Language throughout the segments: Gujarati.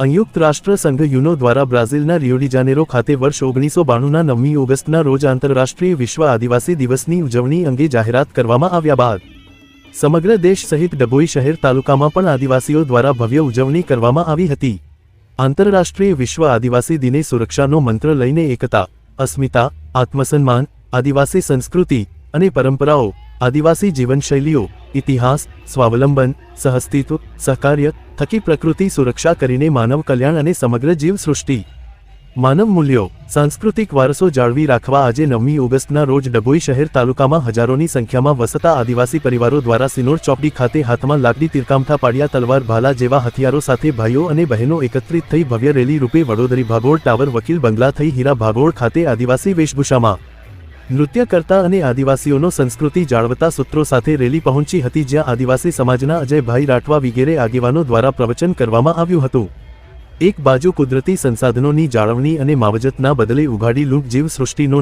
સંયુક્ત રાષ્ટ્ર સંઘ યુનો દ્વારા બ્રાઝિલના રિયોડિજાનેરો ખાતે વર્ષ ઓગણીસો બાણુંના નવમી ઓગસ્ટના રોજ આંતરરાષ્ટ્રીય વિશ્વ આદિવાસી દિવસની ઉજવણી અંગે જાહેરાત કરવામાં આવ્યા બાદ, સમગ્ર દેશ સહિત ડભોઈ શહેર તાલુકામાં પણ આદિવાસીઓ દ્વારા ભવ્ય ઉજવણી કરવામાં આવી હતી. આંતરરાષ્ટ્રીય વિશ્વ આદિવાસી દિને સુરક્ષાનો મંત્ર લઈને એકતા, અસ્મિતા, આત્મસન્માન, આદિવાસી સંસ્કૃતિ અને પરંપરાઓ આદિવાસી જીવનશૈલીઓ, ઇતિહાસ, સ્વાવલંબન, સહઅસ્તિત્વ, સહકાર્ય, થકી પ્રકૃતિ સુરક્ષા કરીને માનવ કલ્યાણ અને સમગ્ર જીવસૃષ્ટિ માનવ મૂલ્યો, સાંસ્કૃતિક વારસો જાળવી રાખવા આજે નવમી ઓગસ્ટના રોજ ડભોઈ શહેર તાલુકામાં હજારોની સંખ્યામાં વસતા આદિવાસી પરિવારો દ્વારા સિનોર ચોકડી ખાતે હાથમાં લાકડી તિરકામથા પાડિયા તલવાર ભાલા જેવા હથિયારો સાથે ભાઈઓ અને બહેનો એકત્રિત થઈ ભવ્ય રેલી રૂપે વડોદરી ભાગોળ ટાવર વકીલ બંગલા થઈ હીરા ભાગોળ ખાતે આદિવાસી વેશભૂષામાં નૃત્ય કરતા અને આદિવાસીઓનો સંસ્કૃતિ જાળવતા સૂત્રો સાથે રેલી પહોંચી હતી જ્યાં આદિવાસી સમાજના અજયભાઈ રાઠવા વગેરે આગેવાનો દ્વારા પ્રવચન કરવામાં આવ્યું હતું. એક બાજુ કુદરતી સંસાધનોની જાળવણી અને માવજતના બદલે ઉઘાડી લૂંટ જીવ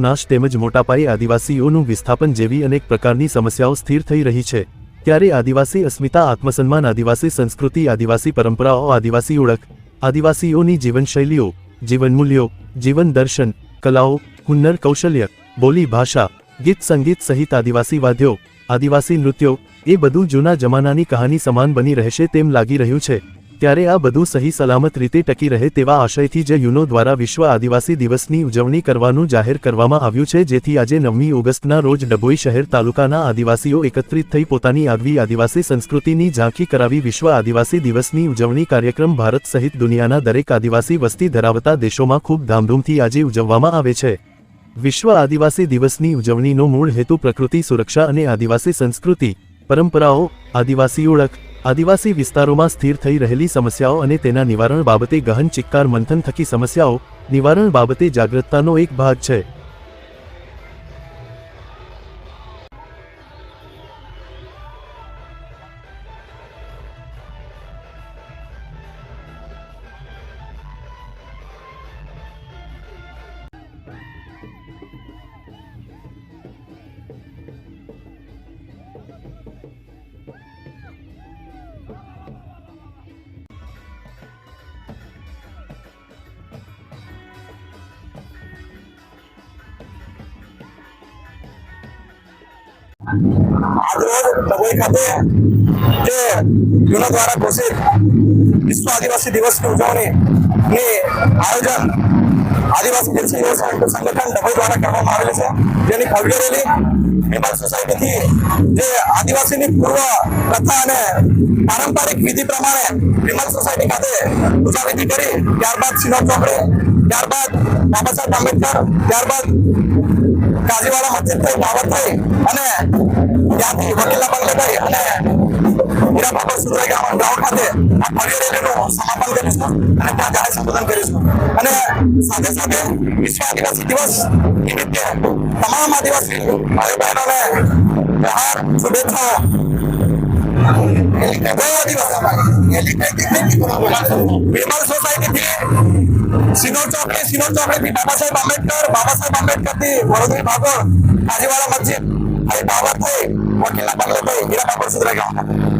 નાશ તેમજ મોટાપાયે આદિવાસીઓનું વિસ્થાપન જેવી અનેક પ્રકારની સમસ્યાઓ સ્થિર થઈ રહી છે. ત્યારે આદિવાસી અસ્મિતા આત્મસન્માન, આદિવાસી સંસ્કૃતિ, આદિવાસી પરંપરાઓ, આદિવાસી ઓળખ, આદિવાસીઓની જીવનશૈલીઓ, જીવનમૂલ્યો, જીવન દર્શન, કલાઓ હુન્નર કૌશલ્ય બોલી ભાષા, ગીત સંગીત સહિત આદિવાસી વાદ્યો, આદિવાસી નૃત્યો, એ બધું જૂના જમાનાની કહાની સમાન બની રહેશે તેમ લાગી રહ્યું છે. ત્યારે આ બધું સહી સલામત રીતે ટકી રહે તેવા આશયથી જે યુનો દ્વારા વિશ્વ આદિવાસી દિવસની ઉજવણી કરવાનું જાહેર કરવામાં આવ્યું છે, જેથી આજે નવમી ઓગસ્ટના રોજ ડભોઈ શહેર તાલુકાના આદિવાસીઓ એકત્રિત થઈ પોતાની આગવી આદિવાસી સંસ્કૃતિની ઝાંખી કરાવી વિશ્વ આદિવાસી દિવસની ઉજવણી કાર્યક્રમ ભારત સહિત દુનિયાના દરેક આદિવાસી વસ્તી ધરાવતા દેશોમાં ખૂબ ધામધૂમથી આજે ઉજવવામાં આવે છે. વિશ્વ આદિવાસી દિવસની ઉજવણીનો મૂળ હેતુ પ્રકૃતિ સુરક્ષા અને આદિવાસી સંસ્કૃતિ, પરંપરાઓ, આદિવાસી ઓળખ, આદિવાસી વિસ્તારોમાં સ્થિર થઈ રહેલી સમસ્યાઓ અને તેના નિવારણ બાબતે ગહન ચિક્કાર મંથન થકી સમસ્યાઓ, નિવારણ બાબતે જાગૃતતાનો એક ભાગ છે. આદિવાસી દ્વારા કરવામાં આવેલું છે. જેની ભવ્ય રેલી વિમલ સોસાયટીથી જે આદિવાસીની પૂર્વ પ્રથા અને પારંપરિક વિધિ પ્રમાણે વિમલ સોસાયટી ખાતે પૂજાવિધિ કરી, ત્યારબાદ સિનો ચોકડી ત્યારબાદ બાબા સાહેબ આંબેડકર ત્યારબાદ કાજીવાળા મસ્જિદ થઈ બાવર અને ત્યાંથી વકીલા બંગલેભાઈ અને હીરા બાબર સુધરા ગામ ગામ ખાતે આ ભવ્ય સમાપન કરીશું અને ત્યાં જાહેર સંબોધન કરીશું. અને સાથે સાથે વિશ્વ આદિવાસી દિવસ નિમિત્તે તમામ આદિવાસી ભાઈ બહેનોને બહાર શુભેચ્છાઓ. વિમલ સોસાયટીથી સિનોર ચોકડી સિનોર ચોકડીથી બાબા સાહેબ આંબેડકર બાબા સાહેબ આંબેડકરથી વડોદરી ભાગોળ કાજીવાડા મસ્જિદ અહીં બાબર થઈ વકીલના બંગલે થઈ હીરા બાબર સુધરા ગામ